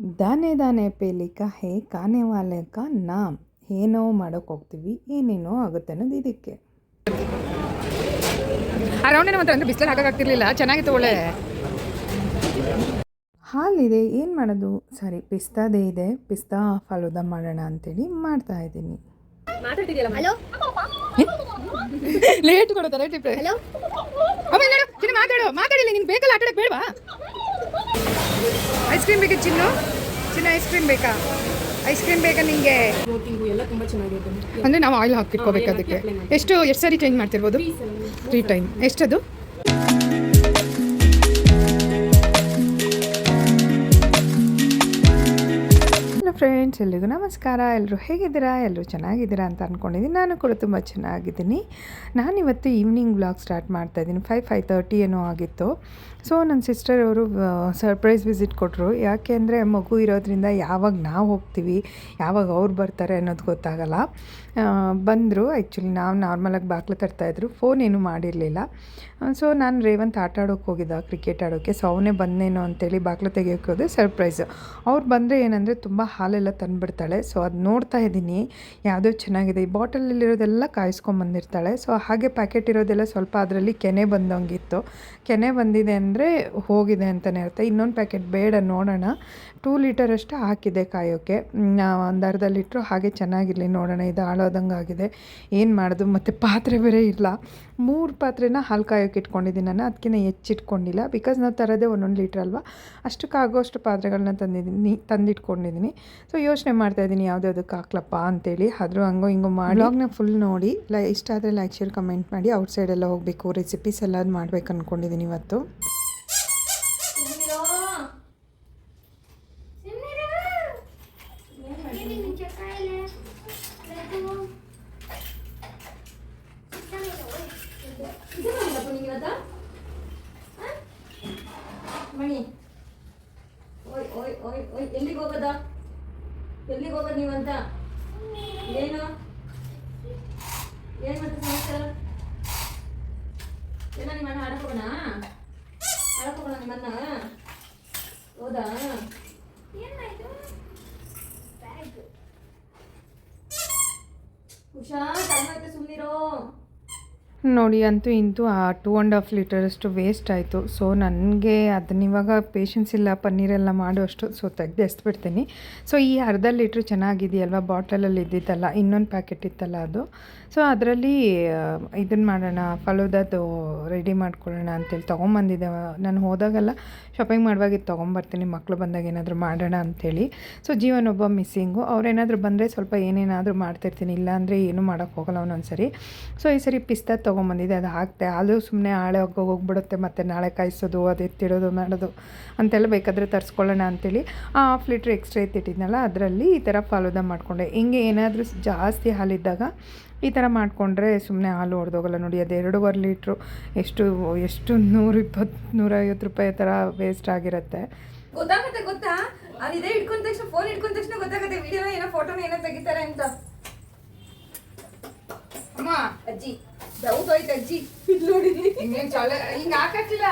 ದಾನೆ ದಾನೆ ಪೇಲಿಕ ಹೇ ಕಾನೆ ವಾಲೆ ಕ ನಾಮ್. ಏನೋ ಮಾಡೋಕೆ ಹೋಗ್ತೀವಿ ಏನೇನೋ ಆಗುತ್ತೆ ಅನ್ನೋದು ಇದಕ್ಕೆ. ಆ ರೌಂಡಿನ ಮಾತ್ರ ಅಂದ್ರೆ ಬಿಸಿಲಲ್ಲಿ ಹಾಕೋಕ್ಕಾಗ್ತಿರ್ಲಿಲ್ಲ ಚೆನ್ನಾಗಿತ್ತು ಒಳ್ಳೆ. ಹಾಲಿದೆ ಏನು ಮಾಡೋದು? ಸರಿ ಪಿಸ್ತಾದೇ ಇದೆ. ಪಿಸ್ತಾ ಫಲೂದ ಮಾಡೋಣ ಅಂತೇಳಿ ಮಾಡ್ತಾ ಇದ್ದೀನಿ. ಹಲೋ? ಲೇಟ್ ಕೊಡುತ್ತಾರೆ ಟಿಪ್ಪೆ ನೋಡು ಚಿನ್ನ ಮಾತಾಡು ಮಾತಾಡಿಲ್ಲ ನಿನ್ಗೆ ಬೇಕಲ್ಲ ಆಟ ಬೇಡವಾ? ಐಸ್ ಕ್ರೀಮ್ ಬೇಕಾ ಚಿನ್ನು? ಚಿನ್ನ ಐಸ್ ಕ್ರೀಮ್ ಬೇಕಾ? ಐಸ್ ಕ್ರೀಮ್ ಬೇಕಾ ನಿಮಗೆ ಅಂದ್ರೆ ನಾವು ಆಯಿಲ್ ಹಾಕಿಟ್ಕೋಬೇಕು ಅದಕ್ಕೆ. ಎಷ್ಟು ಎಷ್ಟು ಸಾರಿ ಚೇಂಜ್ ಮಾಡ್ತಿರ್ಬೋದು? ತ್ರೀ ಟೈಮ್ ಎಷ್ಟದು? ಫ್ರೆಂಡ್ಸ್ ಎಲ್ರಿಗೂ ನಮಸ್ಕಾರ. ಎಲ್ಲರೂ ಹೇಗಿದ್ದೀರಾ? ಎಲ್ಲರೂ ಚೆನ್ನಾಗಿದ್ದೀರಾ ಅಂತ ಅಂದ್ಕೊಂಡಿದ್ದೀನಿ ನಾನು ಕೂಡ ತುಂಬ ಚೆನ್ನಾಗಿದ್ದೀನಿ. ನಾನಿವತ್ತು ಈವ್ನಿಂಗ್ ಬ್ಲಾಗ್ ಸ್ಟಾರ್ಟ್ ಮಾಡ್ತಾ ಇದ್ದೀನಿ. ಫೈವ್ ಫೈವ್ ತರ್ಟಿ ಏನೋ ಆಗಿತ್ತು. ಸೊ ನನ್ನ ಸಿಸ್ಟರ್ ಅವರು ಸರ್ಪ್ರೈಸ್ ವಿಸಿಟ್ ಕೊಟ್ಟರು ಯಾಕೆ ಅಂದರೆ ಮಗು ಇರೋದ್ರಿಂದ ಯಾವಾಗ ನಾವು ಹೋಗ್ತೀವಿ, ಯಾವಾಗ ಅವ್ರು ಬರ್ತಾರೆ ಅನ್ನೋದು ಗೊತ್ತಾಗಲ್ಲ. ಬಂದರು ಆ್ಯಕ್ಚುಲಿ ನಾವು ನಾರ್ಮಲಾಗಿ ಬಾಗ್ಲು ತರ್ತಾಯಿದ್ರು ಫೋನ್ ಏನೂ ಮಾಡಿರಲಿಲ್ಲ. ಸೊ ನಾನು ರೇವಂತ್ ಆಟ ಆಡೋಕೆ ಹೋಗಿದ್ದ ಕ್ರಿಕೆಟ್ ಆಡೋಕ್ಕೆ ಸೊ ಅವನೇ ಬಂದೇನೋ ಅಂತೇಳಿ ಬಾಗ್ಲು ತೆಗಿಯೋಕೆ ಹೋದೆ ಸರ್ಪ್ರೈಸ್ ಅವ್ರು ಬಂದರೆ ಏನಂದರೆ ತುಂಬ ಹಾಲೆಲ್ಲ ತಂದುಬಿಡ್ತಾಳೆ. ಸೊ ಅದು ನೋಡ್ತಾ ಇದ್ದೀನಿ, ಯಾವುದೋ ಚೆನ್ನಾಗಿದೆ. ಈ ಬಾಟಲಲ್ಲಿರೋದೆಲ್ಲ ಕಾಯಿಸ್ಕೊಂಬಂದಿರ್ತಾಳೆ ಸೊ ಹಾಗೆ ಪ್ಯಾಕೆಟ್ ಇರೋದೆಲ್ಲ ಸ್ವಲ್ಪ ಅದರಲ್ಲಿ ಕೆನೆ ಬಂದಂಗಿತ್ತು. ಕೆನೆ ಬಂದಿದೆ ಅಂದರೆ ಹೋಗಿದೆ ಅಂತಲೇ ಅರ್ಥ. ಇನ್ನೊಂದು ಪ್ಯಾಕೆಟ್ ಬೇಡ ನೋಡೋಣ. ಟೂ ಲೀಟರ್ ಅಷ್ಟು ಹಾಕಿದೆ ಕಾಯೋಕ್ಕೆ ಒಂದು ಅರ್ಧ ಲೀಟ್ರು ಹಾಗೆ ಚೆನ್ನಾಗಿರಲಿ ನೋಡೋಣ, ಇದು ಹಾಳೋದಂಗೆ ಆಗಿದೆ. ಏನು ಮಾಡೋದು? ಮತ್ತು ಪಾತ್ರೆ ಬೇರೆ ಇಲ್ಲ. ಮೂರು ಪಾತ್ರೆನ ಹಾಲು ಕಾಯೋಕೆ ಇಟ್ಕೊಂಡಿದ್ದೀನಿ ನಾನು ಅದಕ್ಕಿಂತ ಹೆಚ್ಚಿಟ್ಕೊಂಡಿಲ್ಲ. ಬಿಕಾಸ್ ನಾವು ತರೋದೇ ಒಂದೊಂದು ಲೀಟ್ರ್ ಅಲ್ವಾ? ಅಷ್ಟಕ್ಕಾಗೋಷ್ಟು ಪಾತ್ರೆಗಳನ್ನ ತಂದಿದ್ದೀನಿ, ತಂದಿಟ್ಕೊಂಡಿದ್ದೀನಿ. ಸೊ ಯೋಚನೆ ಮಾಡ್ತಾಯಿದ್ದೀನಿ ಯಾವುದ್ಯಾವ್ದಕ್ಕೆ ಹಾಕ್ಲಪ್ಪ ಅಂತೇಳಿ. ಆದರೂ ಹಂಗೋ ಹಿಂಗೋ ಬ್ಲಾಗ್ನ ಫುಲ್ ನೋಡಿ, ಲೈ, ಇಷ್ಟ ಆದರೆ ಲೈಕ್ ಶೇರ್ ಕಮೆಂಟ್ ಮಾಡಿ. ಔಟ್ಸೈಡೆಲ್ಲ ಹೋಗಬೇಕು ರೆಸಿಪೀಸ್ ಎಲ್ಲ ಮಾಡ್ಬೇಕು ಅಂದ್ಕೊಂಡಿದ್ದೀನಿ ಇವತ್ತು ಮಣಿ ಓಯ್ ಓಯ್ ಓಯ್ ಓಯ್ ಎಲ್ಲಿಗೆ ಹೋಗೋದ ಎಲ್ಲಿಗೆ ಹೋಗೋದು ನೀವಂತ ಏನು ಏನು ಮತ್ತೆ ಸಮಾಚಾರ ಎಲ್ಲ ನಿಮ್ಮ ಅಣ್ಣ ಆಡಕ್ ಹೋಗೋಣ ಆಡಕ್ ಹೋಗೋಣ ನಿಮ್ಮನ್ನ ಹೌದಾ ಉಷಾ ಟೈಮ್ ಆಯ್ತು ಸುಮ್ಮನಿರೋ ನೋಡಿ ಅಂತೂ ಇಂತೂ ಆ ಟೂ ಆ್ಯಂಡ್ ಹಾಫ್ ಲೀಟರಷ್ಟು ವೇಸ್ಟ್ ಆಯಿತು. ಸೊ ನನಗೆ ಅದನ್ನ ಇವಾಗ ಪೇಷನ್ಸ್ ಇಲ್ಲ, ಪನ್ನೀರೆಲ್ಲ ಮಾಡುವಷ್ಟು ಸೊ ತೆಗ್ದು ಎಸ್ಬಿಡ್ತೀನಿ. ಸೊ ಈ ಅರ್ಧ ಲೀಟ್ರ್ ಚೆನ್ನಾಗಿದೆಯಲ್ವ? ಬಾಟಲಲ್ಲಿ ಇದ್ದಿತ್ತಲ್ಲ, ಇನ್ನೊಂದು ಪ್ಯಾಕೆಟ್ ಇತ್ತಲ್ಲ ಅದು. ಸೊ ಅದರಲ್ಲಿ ಇದನ್ನು ಮಾಡೋಣ ಫಲೂದದ್ದು ರೆಡಿ ಮಾಡ್ಕೊಳ್ಳೋಣ ಅಂತೇಳಿ ತೊಗೊಂಬಂದಿದ್ದೆ. ನಾನು ಹೋದಾಗೆಲ್ಲ ಶಾಪಿಂಗ್ ಮಾಡುವಾಗ ಇದು ತೊಗೊಂಬರ್ತೀನಿ ಮಕ್ಕಳು ಬಂದಾಗ ಏನಾದರೂ ಮಾಡೋಣ ಅಂಥೇಳಿ ಸೊ ಜೀವನ ಒಬ್ಬ ಮಿಸ್ಸಿಂಗು ಅವ್ರೇನಾದರೂ ಬಂದರೆ ಸ್ವಲ್ಪ ಏನೇನಾದರೂ ಮಾಡ್ತಿರ್ತೀನಿ. ಇಲ್ಲಾಂದರೆ ಏನೂ ಮಾಡೋಕ್ಕೆ ಹೋಗಲ್ಲ ಒಂದೊಂದು ಸರಿ ಸೊ ಈ ಸರಿ ಪಿಸ್ತಾ ತೊಗೊಂಬಂದಿದ್ದೆ ಅದು ಹಾಕ್ತೆ. ಅದು ಸುಮ್ಮನೆ ಹಾಳೆ ಹೋಗಿ ಹೋಗ್ಬಿಡುತ್ತೆ, ಮತ್ತು ನಾಳೆ ಕಾಯಿಸೋದು, ಅದು ಎತ್ತಿಡೋದು, ಮಾಡೋದು ಅಂತೆಲ್ಲ ಬೇಕಾದರೆ ತರಿಸ್ಕೊಳ್ಳೋಣ ಅಂತೇಳಿ ಆ ಹಾಫ್ ಲೀಟ್ರ್ ಎಕ್ಸ್ಟ್ರಾ ಎತ್ತಿಟ್ಟಿದ್ನಲ್ಲ ಅದರಲ್ಲಿ ಈ ಥರ ಫಾಲೋದ ಮಾಡಿಕೊಂಡೆ. ಹಿಂಗೆ ಏನಾದರೂ ಜಾಸ್ತಿ ಹಾಲಿದ್ದಾಗ ಈ ಥರ ಮಾಡಿಕೊಂಡ್ರೆ ಸುಮ್ಮನೆ ಹಾಲು ಹೊಡೆದೋಗಲ್ಲ ನೋಡಿ. ಅದು ಎರಡೂವರೆ ಲೀಟ್ರು, ಎಷ್ಟು ಎಷ್ಟು ನೂರ ಇಪ್ಪತ್ತು, ನೂರೈವತ್ತು ರೂಪಾಯಿ ಥರ ವೇಸ್ಟ್ ಆಗಿರುತ್ತೆ. ಗೊತ್ತಾಗುತ್ತೆ, ಗೊತ್ತಾ? ಅದು ಇದೇ ಹಿಡ್ಕೊಂಡ ತಕ್ಷಣ ಫೋನ್ ಹಿಡ್ಕೊಂಡ ತಕ್ಷಣ ಗೊತ್ತಾಗುತ್ತೆ. ವಿಡಿಯೋನ ಏನೋ ಫೋಟೋನ ಏನೋ ತೆಗಿತಾರೆ ಅಂತ. ಅಮ್ಮ, ಅಜ್ಜಿ. ಹೋಯ್ತು ಅಜ್ಜಿ ನೋಡಿ ಹಿಂಗೇನ್ ಚೊಲೆ? ಹಿಂಗೆ ಹಾಕಕ್ಕಿಲ್ಲ.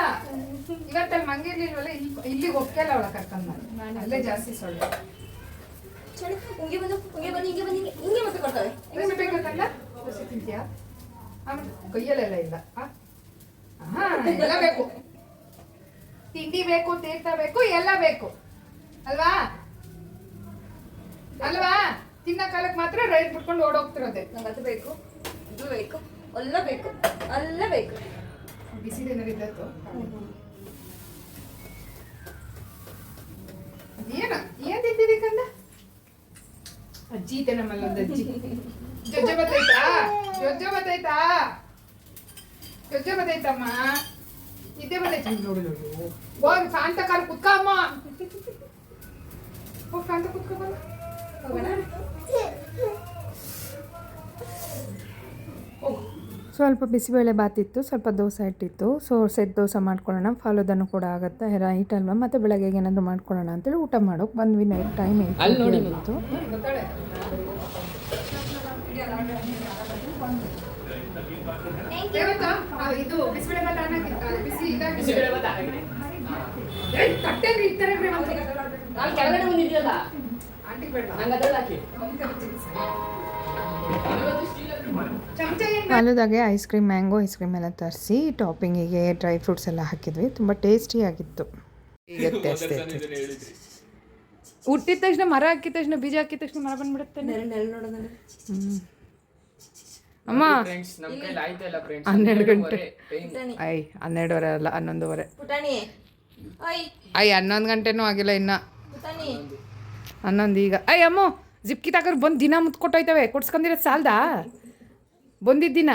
ಇವತ್ತಲ್ಲಿ ಮಂಗಿರ್ಲಿಲ್ವಲ್ಲ ಇಲ್ಲಿ ಇಲ್ಲಿಗೆ ಒಪ್ಕಲ್ಲ ಅವಳ ಕರ್ಕೊಂಡು ನಾನು. ಅಲ್ಲೇ ಜಾಸ್ತಿ ಸೊಳ್ಳೆ. ಚಳಿ ಹಿಂಗೆ ಬಂದು ಹಿಂಗೆ ಬಂದು ಹಿಂಗೆ ಬಂದು ಹಿಂಗೆ ಮತ್ತೆ ಕೊಡ್ತವೆ ಹಿಂಗೆ ಬೇಕಂತಲ್ಲ ದೋಸೆ ತಿಂತೀಯಾ? ಆಮೇಲೆ ಕೈಯಲ್ಲೆಲ್ಲ ಇಲ್ಲ. ಆ? ಹಾ ಎಲ್ಲ ಬೇಕು. ತಿಂಡಿ ಬೇಕು ತೀರ್ಥ ಬೇಕು ಎಲ್ಲ ಬೇಕು. ಅಲ್ವಾ? ಅಲ್ವಾ? ತಿನ್ನ ಕಾಲಕ್ಕೆ ಮಾತ್ರ ರೈಲ್ ಬಿಟ್ಕೊಂಡು ಓಡೋಗ್ತಿರೋದೆ. ನಂಗೆ ಅದು ಬೇಕು. ಇದು ಬೇಕು. ಎಲ್ಲ ಬೇಕು ಅಲ್ಲ ಬೇಕು. ಬಿಸಿ ಇದ್ದತ್ತು ಏನ ಏನ್ ತಿಂತಿದಿ ಕಂದ? ಅಜ್ಜಿ ಇದೆ ನಮ್ಮಲ್ಲಿ ಒಂದು ಅಜ್ಜಿ. ಜೊಜ್ಜೆ ಬತ್ತೈತಾ? ಜೊಜ್ಜೆ ಬತ್ತೈತಾ? ಜೊಜ್ಜೆ ಬತ್ತೈತಮ್ಮ? ಇದ್ದೆ ಬತ್ತೈತಿ ನೋಡು ನೋಡು. ಹೋಗಿ ಶಾಂತ ಕಾಲ ಕುತ್ಕ ಅಮ್ಮ. ಹೋಗಿ ಶಾಂತ ಕುತ್ಕೊ ಬಾ. ಹೋಗೋಣ. ಸ್ವಲ್ಪ ಬಿಸಿಬೇಳೆ ಬಾತಿತ್ತು ಸ್ವಲ್ಪ ದೋಸೆ ಇಟ್ಟಿತ್ತು. ಸೊ ಸೆಟ್ ದೋಸೆ ಮಾಡ್ಕೊಳ್ಳೋಣ ಫಾಲೋದನ್ನು ಕೂಡ ಆಗುತ್ತೆ ರೈಟ್ ಅಲ್ವಾ? ಮತ್ತು ಬೆಳಗ್ಗೆ ಏನಾದರೂ ಮಾಡ್ಕೊಳ್ಳೋಣ ಅಂತೇಳಿ ಊಟ ಮಾಡೋಕೆ ಬಂದ್ವಿ ನೈಟ್ ಟೈಮ್ ಇತ್ತು ಆಂಟಿ ಬೇಡ ಫಾಲೂದಾಗೆ ice cream mango ice cream ಎಲ್ಲ ತರಿಸಿ ಟಾಪಿಂಗಿಗೆ ಡ್ರೈ ಫ್ರೂಟ್ಸ್ ಎಲ್ಲ ಹಾಕಿದ್ವಿ. ತುಂಬ ಟೇಸ್ಟಿಯಾಗಿತ್ತು ಈಗ ಅಷ್ಟೇ. ಹುಟ್ಟಿದ ತಕ್ಷಣ ಮರ ಹಾಕಿದ ತಕ್ಷಣ ಬೀಜ ಹಾಕಿದ ತಕ್ಷಣ ಮರ ಬಂದ್ಬಿಡುತ್ತೆ. ಅಮ್ಮ. ಹನ್ನೆರಡು ಗಂಟೆ. ಐ ಹನ್ನೆರಡುವರೆ ಅಲ್ಲ ಹನ್ನೊಂದುವರೆ. ಐ. ಹನ್ನೊಂದು ಗಂಟೆನೂ ಆಗಿಲ್ಲ ಇನ್ನ. ಹನ್ನೊಂದು ಈಗ. ಐ ಅಮ್ಮ ಜಿಪ್ಕಿ ತಾಕರ್ ಬಂದು ದಿನ ಮುತ್ಕೊಟ್ಟೋಯ್ತವೆ. ಕೊಡ್ಸ್ಕೊಂಡಿರೋದು ಸಾಲ್ದಾ? ಬಂದಿದ್ದಿನ?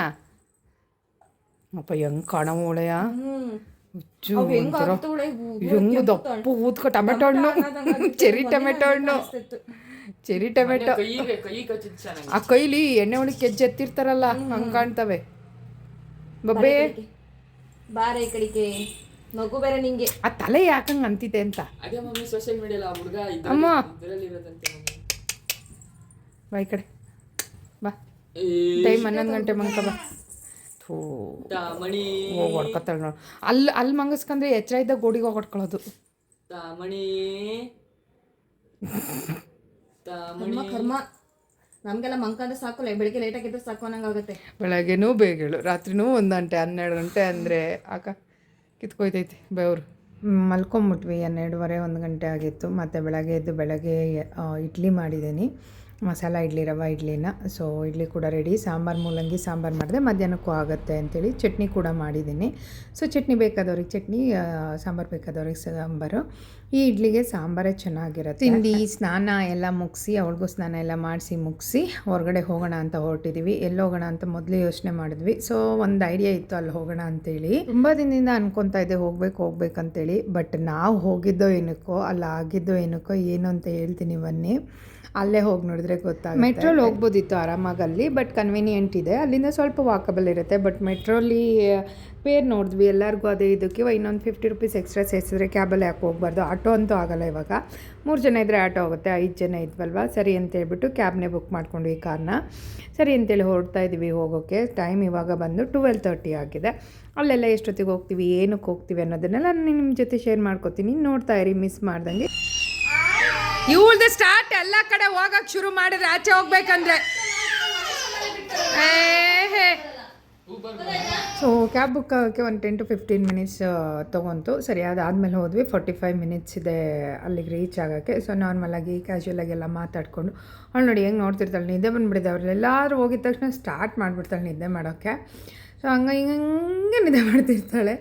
ಅಪ್ಪ ಹೆಂಗ್ ಕಾಣವ ಒಳೆಯ ಹ್ಮ್ ಹುಚ್ಚು ಹೆಂಗ್ ದಪ್ಪ ಊದ್ಕೊ ಟೊಮೆಟೊ ಹಣ್ಣು? ಚೆರಿ ಟೊಮೆಟೊ ಹಣ್ಣು. Cherry tomato. ಆ ಕೈಲಿ ಎಣ್ಣೆ ಒಳಗೆ ಕೆಜ್ಜೆ ಎತ್ತಿರ್ತಾರಲ್ಲ ಹಂಗ್ ಕಾಣ್ತವೆ. ಬಬ್ಬೆ? ಬಾರ ಈ ಕಡೆಗೆ. ಮಗು ಬೇರೆ ನಿಂಗೆ. ಆ ತಲೆ ಯಾಕಂಗ್ ಅಂತಿದೆ ಅಂತ? ಅದೇ ಮಮ್ಮಿ ಸೋಷಿಯಲ್ ಮೀಡಿಯಾ ಆ ಹುಡುಗ ಅಮ್ಮ. ಬಾ ಈ ಕಡೆ. ಬಾ. ಟೈಮ್ ಹನ್ನೊಂದು ಗಂಟೆ ಮಂಕ ಬಾ. ಥೂ. ಹೋಗಿ ಹೊಡ್ಕೊತಾಳೆ ನೋಡು. ಅಲ್ಲಿ ಅಲ್ಲಿ ಮಂಗಸ್ಕಂದ್ರೆ ಎಚ್ಚರ ಇದ್ದಾಗ ಗೋಡಿಗೆ ಹೋಗಿ ಹೊಡ್ಕೊಳ್ಳೋದು ಕರ್ಮ ಕರ್ಮ. ನಮಗೆಲ್ಲ ಮಂಕಂದ್ರೆ ಸಾಕು ಬೆಳಿಗ್ಗೆ ಲೇಟ್ ಆಗಿದ್ರೆ ಸಾಕು ಅನ್ನಂಗಾಗುತ್ತೆ ಬೆಳಗ್ಗೆನೂ ಬೇಗ ಹೇಳು ರಾತ್ರಿನೂ ಒಂದು ಗಂಟೆ ಹನ್ನೆರಡು ಗಂಟೆ ಅಂದರೆ ಆಕ ಕಿತ್ಕೊಯ್ತೈತಿ ಬೆವರು. ಮಲ್ಕೊಂಬಿಟ್ವಿ ಹನ್ನೆರಡುವರೆ ಒಂದು ಗಂಟೆ ಆಗಿತ್ತು. ಮತ್ತು ಬೆಳಗ್ಗೆ ಎದ್ದು ಬೆಳಗ್ಗೆ ಇಡ್ಲಿ ಮಾಡಿದ್ದೀನಿ. ಮಸಾಲ ಇಡ್ಲಿ ರವೆ ಇಡ್ಲಿನ. ಸೊ ಇಡ್ಲಿ ಕೂಡ ರೆಡಿ ಸಾಂಬಾರು ಮೂಲಂಗಿ ಸಾಂಬಾರು ಮಾಡಿದೆ ಮಧ್ಯಾಹ್ನಕ್ಕೂ ಆಗುತ್ತೆ ಅಂತೇಳಿ ಚಟ್ನಿ ಕೂಡ ಮಾಡಿದ್ದೀನಿ. ಸೊ ಚಟ್ನಿ ಬೇಕಾದವ್ರಿಗೆ ಚಟ್ನಿ ಸಾಂಬಾರು ಬೇಕಾದವ್ರಿಗೆ ಸಾಂಬಾರು. ಈ ಇಡ್ಲಿಗೆ ಸಾಂಬಾರೇ ಚೆನ್ನಾಗಿರುತ್ತೆ. ತಿಂಡಿ ಸ್ನಾನ ಎಲ್ಲ ಮುಗಿಸಿ ಅವಳಿಗೂ ಸ್ನಾನ ಎಲ್ಲ ಮಾಡಿಸಿ ಮುಗಿಸಿ ಹೊರಗಡೆ ಹೋಗೋಣ ಅಂತ ಹೊರಟಿದ್ದೀವಿ ಎಲ್ಲಿ ಹೋಗೋಣ ಅಂತ ಮೊದಲು ಯೋಚನೆ ಮಾಡಿದ್ವಿ. ಸೊ ಒಂದು ಐಡಿಯಾ ಇತ್ತು ಅಲ್ಲಿ ಹೋಗೋಣ ಅಂತೇಳಿ. ತುಂಬ ದಿನದಿಂದ ಅನ್ಕೊತಾ ಇದ್ದೆ ಹೋಗ್ಬೇಕು ಹೋಗ್ಬೇಕಂತೇಳಿ ಬಟ್ ನಾವು ಹೋಗಿದ್ದೋ ಏನಕ್ಕೋ ಅಲ್ಲಿ ಆಗಿದ್ದೋ ಏನಕ್ಕೋ ಏನು ಅಂತ ಹೇಳ್ತೀನಿ ಬನ್ನಿ. ಅಲ್ಲೇ ಹೋಗಿ ನೋಡಿದ್ರೆ ಗೊತ್ತಾಗುತ್ತೆ. ಮೆಟ್ರೋಲಿ ಹೋಗ್ಬೋದಿತ್ತು ಆರಾಮಾಗಿ ಅಲ್ಲಿ ಬಟ್ ಕನ್ವೀನಿಯೆಂಟ್ ಇದೆ. ಅಲ್ಲಿಂದ ಸ್ವಲ್ಪ ವಾಕಬಲ್ ಇರುತ್ತೆ ಬಟ್ ಮೆಟ್ರೋಲಿ ಪೇರ್ ನೋಡಿದ್ವಿ. ಎಲ್ಲರಿಗೂ ಅದೇ ಇದಕ್ಕೆ ಇನ್ನೊಂದು ಫಿಫ್ಟಿ ರುಪೀಸ್ ಎಕ್ಸ್ಟ್ರಾ ಸೇರಿಸಿದ್ರೆ ಕ್ಯಾಬಲ್ಲಿ ಯಾಕೆ ಹೋಗ್ಬಾರ್ದು? ಆಟೋ ಅಂತೂ ಆಗಲ್ಲ ಇವಾಗ. ಮೂರು ಜನ ಇದ್ದರೆ ಆಟೋ ಆಗುತ್ತೆ, ಐದು ಜನ ಇದ್ವಲ್ವ? ಸರಿ ಅಂತ ಹೇಳ್ಬಿಟ್ಟು ಕ್ಯಾಬ್ನೇ ಬುಕ್ ಮಾಡ್ಕೊಂಡ್ವಿ ಕಾರ್ನ ಸರಿ ಅಂತೇಳಿ ಹೊರಡ್ತಾ ಇದ್ದೀವಿ ಹೋಗೋಕ್ಕೆ ಟೈಮ್ ಇವಾಗ ಬಂದು ಟುವೆಲ್ ತರ್ಟಿ ಆಗಿದೆ. ಅಲ್ಲೆಲ್ಲ ಎಷ್ಟೊತ್ತಿಗೆ ಹೋಗ್ತೀವಿ, ಏನಕ್ಕೆ ಹೋಗ್ತೀವಿ ಅನ್ನೋದನ್ನೆಲ್ಲ ನಾನು ನಿಮ್ಮ ಜೊತೆ ಶೇರ್ ಮಾಡ್ಕೊತೀನಿ. ನೋಡ್ತಾ ಇರಿ ಮಿಸ್ ಮಾಡ್ದಂಗೆ. ಇವಳ್ದು ಸ್ಟಾರ್ಟ್ ಎಲ್ಲ ಕಡೆ ಹೋಗಕ್ ಶುರು ಮಾಡಿದ್ರೆ ಆಚೆ ಹೋಗ್ಬೇಕಂದ್ರೆ. ಸೊ ಕ್ಯಾಬ್ ಬುಕ್ ಆಗೋಕ್ಕೆ ಒಂದು ಟೆನ್ ಟು ಫಿಫ್ಟೀನ್ ಮಿನಿಟ್ಸ್ ತೊಗೊಂತು. ಸರಿ, ಅದಾದಮೇಲೆ ಹೋದ್ವಿ. ಫೋರ್ಟಿ ಫೈವ್ ಮಿನಿಟ್ಸ್ ಇದೆ ಅಲ್ಲಿಗೆ ರೀಚ್ ಆಗೋಕ್ಕೆ. ಸೊ ನಾರ್ಮಲಾಗಿ ಕ್ಯಾಶುವಲಾಗಿ ಎಲ್ಲ ಮಾತಾಡಿಕೊಂಡು. ಅವಳು ನೋಡಿ, ಹೆಂಗೆ ನೋಡ್ತಿರ್ತಾಳೆ? ನಿದ್ದೆ ಬಂದುಬಿಡಿದೆ ಎಲ್ಲರೂ ಹೋಗಿದ ತಕ್ಷಣ ಸ್ಟಾರ್ಟ್ ಮಾಡಿಬಿಡ್ತಾಳೆ ನಿದ್ದೆ ಮಾಡೋಕ್ಕೆ. ಸೊ ಹಿಂಗೆ ಹಂಗೆ ನಿದ್ದೆ ಮಾಡ್ತಿರ್ತಾಳೆ.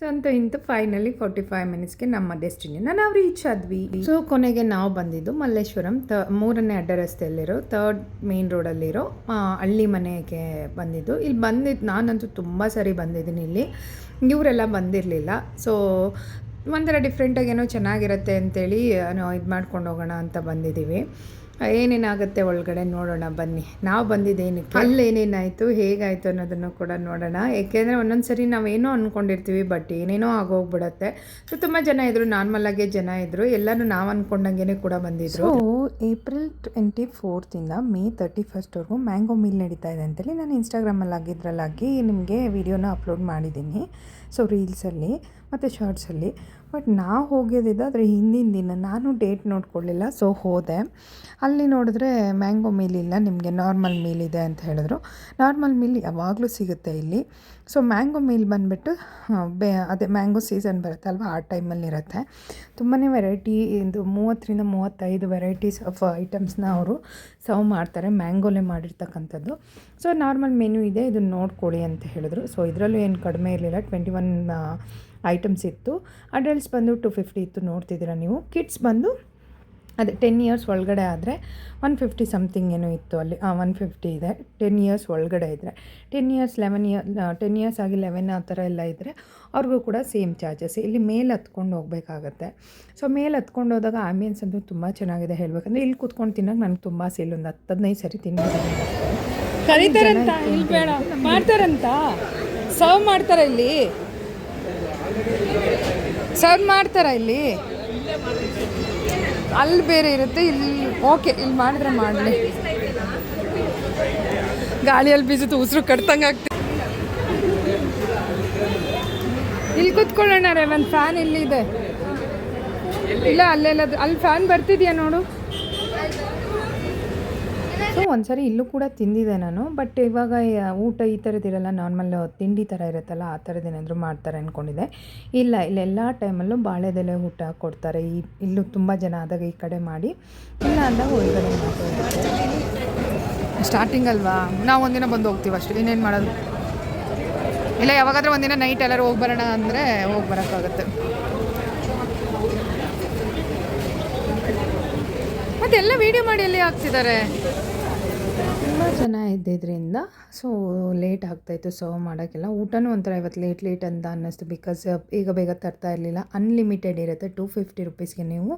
ಸೊ ಅಂತ ಇಂತು ಫೈನಲಿ ಫೋರ್ಟಿ ಫೈವ್ ಮಿನಿಟ್ಸ್ಗೆ ನಮ್ಮ ಡೆಸ್ಟಿನಿನ ನಾವು ರೀಚ್ ಆದ್ವಿ. ಸೊ ಕೊನೆಗೆ ನಾವು ಬಂದಿದ್ದು ಮಲ್ಲೇಶ್ವರಂ ತ, ಮೂರನೇ ಅಡ್ಡ ರಸ್ತೆಯಲ್ಲಿರೋ ಥರ್ಡ್ ಮೇನ್ ರೋಡಲ್ಲಿರೋ ಹಳ್ಳಿ ಮನೆಗೆ ಬಂದಿದ್ದು. ಇಲ್ಲಿ ಬಂದಿದ್ದು ನಾನಂತೂ ತುಂಬ ಸರಿ ಬಂದಿದ್ದೀನಿ ಇಲ್ಲಿ. ಇವರೆಲ್ಲ ಬಂದಿರಲಿಲ್ಲ. ಸೊ ಒಂಥರ ಡಿಫ್ರೆಂಟಾಗಿ ಏನೋ ಚೆನ್ನಾಗಿರುತ್ತೆ ಅಂತೇಳಿ ಇದು ಮಾಡ್ಕೊಂಡು ಹೋಗೋಣ ಅಂತ ಬಂದಿದ್ದೀವಿ. ಏನೇನಾಗುತ್ತೆ ಒಳಗಡೆ ನೋಡೋಣ ಬನ್ನಿ. ನಾವು ಬಂದಿದ್ದೇನಕ್ಕೆ? ಅಲ್ಲಿ ಏನೇನಾಯಿತು? ಹೇಗಾಯಿತು ಅನ್ನೋದನ್ನು ಕೂಡ ನೋಡೋಣ. ಏಕೆಂದರೆ ಒಂದೊಂದು ಸರಿ ನಾವೇನೋ ಅಂದ್ಕೊಂಡಿರ್ತೀವಿ ಬಟ್ ಏನೇನೋ ಆಗೋಗ್ಬಿಡತ್ತೆ. ಸೊ ತುಂಬ ಜನ ಇದ್ದರು ನಾರ್ಮಲಾಗೆ ಜನ ಇದ್ದರು ಎಲ್ಲರೂ ನಾವು ಅಂದ್ಕೊಂಡಂಗೆ ಕೂಡ ಬಂದಿದ್ರು. ಸೊ ಏಪ್ರಿಲ್ ಟ್ವೆಂಟಿ ಫೋರ್ತಿಂದ ಮೇ ತರ್ಟಿ ಫಸ್ಟ್ವರೆಗೂ ಮ್ಯಾಂಗೋ ಮೀಲ್ ನಡೀತಾ ಇದೆ ಅಂತೇಳಿ ನಾನು ಇನ್ಸ್ಟಾಗ್ರಾಮಲ್ಲಿ ಆಗಿದ್ರಲ್ಲಾಗಿ ನಿಮಗೆ ವಿಡಿಯೋನ ಅಪ್ಲೋಡ್ ಮಾಡಿದ್ದೀನಿ. ಸೊ ರೀಲ್ಸಲ್ಲಿ ಮತ್ತು ಶಾರ್ಟ್ಸಲ್ಲಿ ಬಟ್ ನಾ ಹೋಗಿದ್ದಿದ್ದು ಹಿಂದಿನ ದಿನ ನಾನು ಡೇಟ್ ನೋಡ್ಕೊಳ್ಳಿಲ್ಲ ಸೊ ಹೋದೆ. ಅಲ್ಲಿ ನೋಡಿದ್ರೆ ಮ್ಯಾಂಗೋ ಮೀಲ್ ಇಲ್ಲ, ನಿಮಗೆ ನಾರ್ಮಲ್ ಮೀಲ್ ಇದೆ ಅಂತ ಹೇಳಿದ್ರು. ನಾರ್ಮಲ್ ಮೀಲ್ ಯಾವಾಗಲೂ ಸಿಗುತ್ತೆ ಇಲ್ಲಿ. ಸೊ ಮ್ಯಾಂಗೋ ಮೀಲ್ ಬಂದುಬಿಟ್ಟು ಬೇ, ಅದೇ ಮ್ಯಾಂಗೋ ಸೀಸನ್ ಬರುತ್ತೆ ಅಲ್ವಾ, ಆ ಟೈಮಲ್ಲಿ ಇರುತ್ತೆ. ತುಂಬಾ ವೆರೈಟಿ ಇದು ಮೂವತ್ತರಿಂದ ಮೂವತ್ತೈದು ವೆರೈಟೀಸ್ ಆಫ್ ಐಟಮ್ಸ್ನ ಅವರು ಸರ್ವ್ ಮಾಡ್ತಾರೆ ಮ್ಯಾಂಗೋಲೆ ಮಾಡಿರ್ತಕ್ಕಂಥದ್ದು. ಸೊ ನಾರ್ಮಲ್ ಮೆನು ಇದೆ, ಇದನ್ನು ನೋಡ್ಕೊಳ್ಳಿ ಅಂತ ಹೇಳಿದ್ರು. ಸೊ ಇದರಲ್ಲೂ ಏನು ಕಡಿಮೆ ಇರಲಿಲ್ಲ ಟ್ವೆಂಟಿ ಒನ್ ಐಟಮ್ಸ್ ಇತ್ತು. ಅಡಲ್ಟ್ಸ್ ಬಂದು ಟು ಫಿಫ್ಟಿ ಇತ್ತು ನೋಡ್ತಿದ್ದೀರಾ ನೀವು. ಕಿಡ್ಸ್ ಬಂದು ಅದೇ ಟೆನ್ ಇಯರ್ಸ್ ಒಳಗಡೆ ಆದರೆ ಒನ್ ಫಿಫ್ಟಿ ಸಮಥಿಂಗ್ ಏನೋ ಇತ್ತು ಅಲ್ಲಿ. ಒನ್ ಫಿಫ್ಟಿ ಇದೆ. ಟೆನ್ ಇಯರ್ಸ್ ಒಳಗಡೆ ಇದ್ದರೆ ten years eleven year ten years ಆಗಿ ಲೆವೆನ್ ಆ ಥರ ಎಲ್ಲ ಇದ್ದರೆ ಅವ್ರಿಗೂ ಕೂಡ ಸೇಮ್ ಚಾರ್ಜಸ್ ಇಲ್ಲಿ ಮೇಲೆ ಹತ್ಕೊಂಡು ಹೋಗಬೇಕಾಗತ್ತೆ. ಸೊ ಮೇಲೆ ಹತ್ಕೊಂಡು ಹೋದಾಗ ಆಂಬಿಯನ್ಸ್ ಅಂತೂ ತುಂಬ ಚೆನ್ನಾಗಿದೆ ಹೇಳಬೇಕಂದ್ರೆ ಇಲ್ಲಿ ಕೂತ್ಕೊಂಡು ತಿನ್ನೋಕೆ ನನಗೆ ತುಂಬ ಸೇಲ್ ಒಂದು ಹತ್ತು ಹದಿನೈದು ಸರಿ ತಿನ್ನ ಕರೀತಾರಂತ? ಇಲ್ಲಿ ಬೇಡ ಮಾಡ್ತಾರಂತ? ಸರ್ವ್ ಮಾಡ್ತಾರೆ ಇಲ್ಲಿ? ಸರ್ವ್ ಮಾಡ್ತಾರ ಇಲ್ಲಿ? ಅಲ್ಲಿ ಬೇರೆ ಇರುತ್ತೆ, ಇಲ್ಲಿ ಓಕೆ ಇಲ್ಲಿ ಮಾಡಿದ್ರೆ ಮಾಡಲಿ. ಗಾಳಿಯಲ್ಲಿ ಬೀಸುತ್ತೆ ಉಸಿರು ಕಟ್ತಂಗೆ ಆಗ್ತದೆ. ಇಲ್ಲಿ ಕೂತ್ಕೊಳ್ಳೋಣ ರೇ ಒಂದು ಫ್ಯಾನ್ ಇಲ್ಲಿದೆ ಇಲ್ಲ, ಅಲ್ಲೆಲ್ಲ, ಅಲ್ಲಿ ಫ್ಯಾನ್ ಬರ್ತಿದ್ಯಾ ನೋಡು? ಸೊ ಒಂದ್ಸರಿ ಇಲ್ಲೂ ಕೂಡ ತಿಂದಿದೆ ನಾನು ಬಟ್ ಇವಾಗ ಊಟ ಈ ಥರದ್ದಿರಲ್ಲ ನಾರ್ಮಲ್ ತಿಂಡಿ ಥರ ಇರುತ್ತಲ್ಲ, ಆ ಥರದ್ದು ಏನಾದರೂ ಮಾಡ್ತಾರೆ ಅಂದ್ಕೊಂಡಿದ್ದೆ ಇಲ್ಲ ಇಲ್ಲೆಲ್ಲ ಟೈಮಲ್ಲೂ ಬಾಳೆದೆಲೆ ಊಟ ಕೊಡ್ತಾರೆ, ಈ, ಇಲ್ಲೂ ತುಂಬ ಜನ ಆದಾಗ ಈ ಕಡೆ ಮಾಡಿ, ಇಲ್ಲ ಅಂದಾಗ ಒಳಗಡೆ ಮಾಡ್ತಾರೆ ಸ್ಟಾರ್ಟಿಂಗ್ ಅಲ್ವಾ? ನಾವು ಒಂದಿನ ಬಂದು ಹೋಗ್ತೀವಿ ಅಷ್ಟು, ಇನ್ನೇನು ಮಾಡೋದು? ಇಲ್ಲ, ಯಾವಾಗಾದ್ರೂ ಒಂದಿನ ನೈಟ್ ಎಲ್ಲರೂ ಹೋಗಿ ಬರೋಣ ಅಂದರೆ ಹೋಗಿ ಬರೋಕ್ಕಾಗುತ್ತೆ. ಮತ್ತೆಲ್ಲ ವೀಡಿಯೋ ಮಾಡಿ ಎಲ್ಲಿ ಹಾಕ್ತಿದ್ದಾರೆ? ತುಂಬ ಜನ ಇದ್ದಿದ್ದರಿಂದ ಸೊ ಲೇಟ್ ಆಗ್ತಾಯಿತ್ತು ಸರ್ವ್ ಮಾಡೋಕ್ಕೆಲ್ಲ. ಊಟನೂ ಒಂಥರ ಇವತ್ತು ಲೇಟ್ ಲೇಟ್ ಅಂತ ಅನ್ನಿಸ್ತು. ಬಿಕಾಸ್ ಈಗ ಬೇಗ ತರ್ತಾ ಇರಲಿಲ್ಲ. ಅನ್ಲಿಮಿಟೆಡ್ ಇರುತ್ತೆ. ಟೂ ಫಿಫ್ಟಿ ರುಪೀಸ್ಗೆ ನೀವು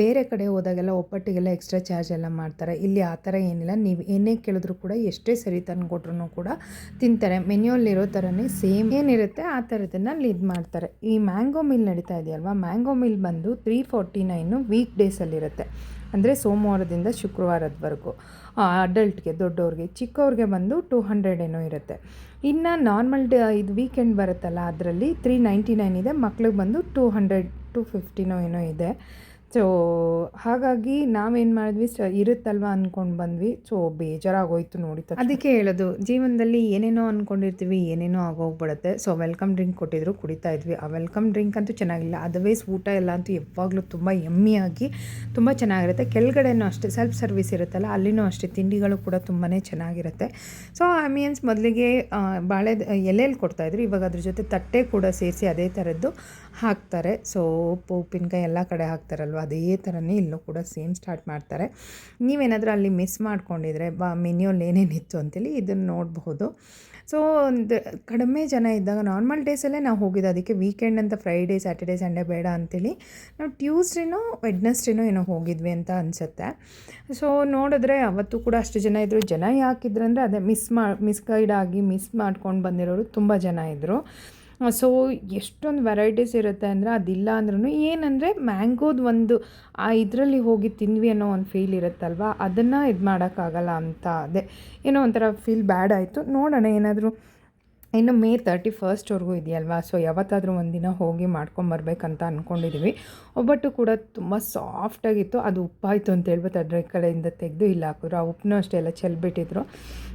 ಬೇರೆ ಕಡೆ ಹೋದಾಗೆಲ್ಲ ಒಪ್ಪಟ್ಟಿಗೆಲ್ಲ ಎಕ್ಸ್ಟ್ರಾ ಚಾರ್ಜ್ ಎಲ್ಲ ಮಾಡ್ತಾರೆ. ಇಲ್ಲಿ ಆ ಥರ ಏನಿಲ್ಲ. ನೀವು ಏನೇ ಕೇಳಿದ್ರು ಕೂಡ ಎಷ್ಟೇ ಸರಿ ತಂದು ಕೊಟ್ರು ಕೂಡ ತಿಂತಾರೆ. ಮೆನ್ಯೂಲ್ಲಿರೋ ಥರನೇ ಸೇಮ್ ಏನಿರುತ್ತೆ, ಆ ಥರದನ್ನು ಅಲ್ಲಿ ಇದು ಮಾಡ್ತಾರೆ. ಈ ಮ್ಯಾಂಗೋ ಮಿಲ್ ನಡೀತಾ ಇದೆಯಲ್ವಾ? ಮ್ಯಾಂಗೋ ಮಿಲ್ ಬಂದು ತ್ರೀ ಫೋರ್ಟಿ ನೈನು ವೀಕ್ ಡೇಸಲ್ಲಿರುತ್ತೆ ಅಂದರೆ ಸೋಮವಾರದಿಂದ ಶುಕ್ರವಾರದವರೆಗೂ. ಅಡಲ್ಟ್ಗೆ ದೊಡ್ಡವ್ರಿಗೆ, ಚಿಕ್ಕವ್ರಿಗೆ ಬಂದು ಟೂ ಹಂಡ್ರೆಡ್ ಏನೋ ಇರುತ್ತೆ. ಇನ್ನು ನಾರ್ಮಲ್ ಡೇ ಇದು ವೀಕೆಂಡ್ ಬರುತ್ತಲ್ಲ, ಅದರಲ್ಲಿ ತ್ರೀ ನೈಂಟಿ ನೈನ್ ಇದೆ, ಮಕ್ಳಿಗೆ ಬಂದು ಟೂ ಹಂಡ್ರೆಡ್ ಟು ಫಿಫ್ಟಿನೋ ಏನೋ ಇದೆ. ಸೊ ಹಾಗಾಗಿ ನಾವೇನು ಮಾಡಿದ್ವಿ? ಇರುತ್ತಲ್ವಾ ಇರುತ್ತಲ್ವ ಅಂದ್ಕೊಂಡು ಬಂದ್ವಿ. ಸೊ ಬೇಜಾರಾಗೋಯ್ತು ನೋಡಿ. ಅದಕ್ಕೆ ಹೇಳೋದು, ಜೀವನದಲ್ಲಿ ಏನೇನೋ ಅಂದ್ಕೊಂಡಿರ್ತೀವಿ ಏನೇನೋ ಆಗೋಗ್ಬಿಡುತ್ತೆ. ಸೊ ವೆಲ್ಕಮ್ ಡ್ರಿಂಕ್ ಕೊಟ್ಟಿದ್ರು, ಕುಡಿತಾ ಇದ್ವಿ. ಆ ವೆಲ್ಕಮ್ ಡ್ರಿಂಕ್ ಅಂತೂ ಚೆನ್ನಾಗಿಲ್ಲ. ಅದರ್ವೈಸ್ ಊಟ ಎಲ್ಲ ಅಂತೂ ಯಾವಾಗಲೂ ತುಂಬ ಎಮ್ಮಿಯಾಗಿ ತುಂಬ ಚೆನ್ನಾಗಿರುತ್ತೆ. ಕೆಳಗಡೆನೂ ಅಷ್ಟೇ ಸೆಲ್ಫ್ ಸರ್ವಿಸ್ ಇರುತ್ತಲ್ಲ, ಅಲ್ಲಿನೂ ಅಷ್ಟೇ, ತಿಂಡಿಗಳು ಕೂಡ ತುಂಬಾ ಚೆನ್ನಾಗಿರುತ್ತೆ. ಸೊ ಮೀನ್ಸ್ ಮೊದಲಿಗೆ ಬಾಳೆ, ಎಲೆಯಲ್ಲಿ ಕೊಡ್ತಾಯಿದ್ರು ಇವಾಗ ಅದ್ರ ಜೊತೆ ತಟ್ಟೆ ಕೂಡ ಸೇರಿಸಿ ಅದೇ ಥರದ್ದು. ಹಾಕ್ತಾರೆ. ಸೋಪು ಉಪ್ಪು ಉಪ್ಪಿನಕಾಯಿ ಎಲ್ಲ ಕಡೆ ಹಾಕ್ತಾರಲ್ವ? ಅದೇ ಥರನೇ ಇಲ್ಲೂ ಕೂಡ ಸೇಮ್ ಸ್ಟಾರ್ಟ್ ಮಾಡ್ತಾರೆ. ನೀವೇನಾದರೂ ಅಲ್ಲಿ ಮಿಸ್ ಮಾಡ್ಕೊಂಡಿದ್ರೆ, ಬಾ ಮೆನ್ಯೂಲ್ಲಿ ಏನೇನಿತ್ತು ಅಂತೇಳಿ ಇದನ್ನು ನೋಡಬಹುದು. ಸೊ ಒಂದು ಕಡಿಮೆ ಜನ ಇದ್ದಾಗ ನಾರ್ಮಲ್ ಡೇಸಲ್ಲೇ ನಾವು ಹೋಗಿದ್ದು. ಅದಕ್ಕೆ ವೀಕೆಂಡ್ ಅಂತ ಫ್ರೈಡೇ ಸ್ಯಾಟರ್ಡೇ ಸಂಡೇ ಬೇಡ ಅಂತೇಳಿ ನಾವು ಟ್ಯೂಸ್ಡೇನೋ ವೆಡ್ನೆಸ್ಡೇನೋ ಏನೋ ಹೋಗಿದ್ವಿ ಅಂತ ಅನಿಸುತ್ತೆ. ಸೊ ನೋಡಿದ್ರೆ ಅವತ್ತು ಕೂಡ ಅಷ್ಟು ಜನ ಇದ್ದರು ಜನ ಯಾಕಿದ್ರು ಅಂದರೆ ಅದೇ ಮಿಸ್ ಮಾ ಮಿಸ್ಗೈಡ್ ಆಗಿ ಮಿಸ್ ಮಾಡ್ಕೊಂಡು ಬಂದಿರೋರು ತುಂಬ ಜನ ಇದ್ದರು ಸೊ ಎಷ್ಟೊಂದು ವೆರೈಟೀಸ್ ಇರುತ್ತೆ ಅಂದರೆ ಅದಿಲ್ಲ ಅಂದ್ರೂ ಏನಂದರೆ ಮ್ಯಾಂಗೋದು ಒಂದು, ಆ ಇದರಲ್ಲಿ ಹೋಗಿ ತಿಂದ್ವಿ ಅನ್ನೋ ಒಂದು ಫೀಲ್ ಇರುತ್ತಲ್ವ? ಅದನ್ನು ಇದು ಮಾಡೋಕ್ಕಾಗಲ್ಲ ಅಂತ ಅದೇ. ಏನೋ ಒಂಥರ ಫೀಲ್ ಬ್ಯಾಡ್ ಆಯಿತು. ನೋಡೋಣ ಏನಾದರೂ ಇನ್ನು ಮೇ ತರ್ಟಿ ಫಸ್ಟ್ವರೆಗೂ ಇದೆಯಲ್ವಾ? ಸೊ ಯಾವತ್ತಾದರೂ ಒಂದಿನ ಹೋಗಿ ಮಾಡ್ಕೊಂಬರ್ಬೇಕಂತ ಅಂದ್ಕೊಂಡಿದ್ದೀವಿ ಒಬ್ಬಟ್ಟು ಕೂಡ ತುಂಬ ಸಾಫ್ಟಾಗಿತ್ತು ಅದು ಉಪ್ಪಾಯಿತು ಅಂತ ಹೇಳ್ಬಿಟ್ಟು ಅದ್ರ ಕಡೆಯಿಂದ ತೆಗೆದು ಇಲ್ಲ ಹಾಕಿದ್ರು. ಆ ಉಪ್ಪನ್ನೂ ಅಷ್ಟೇ ಎಲ್ಲ ಚೆಲ್ಬಿಟ್ಟಿದ್ರು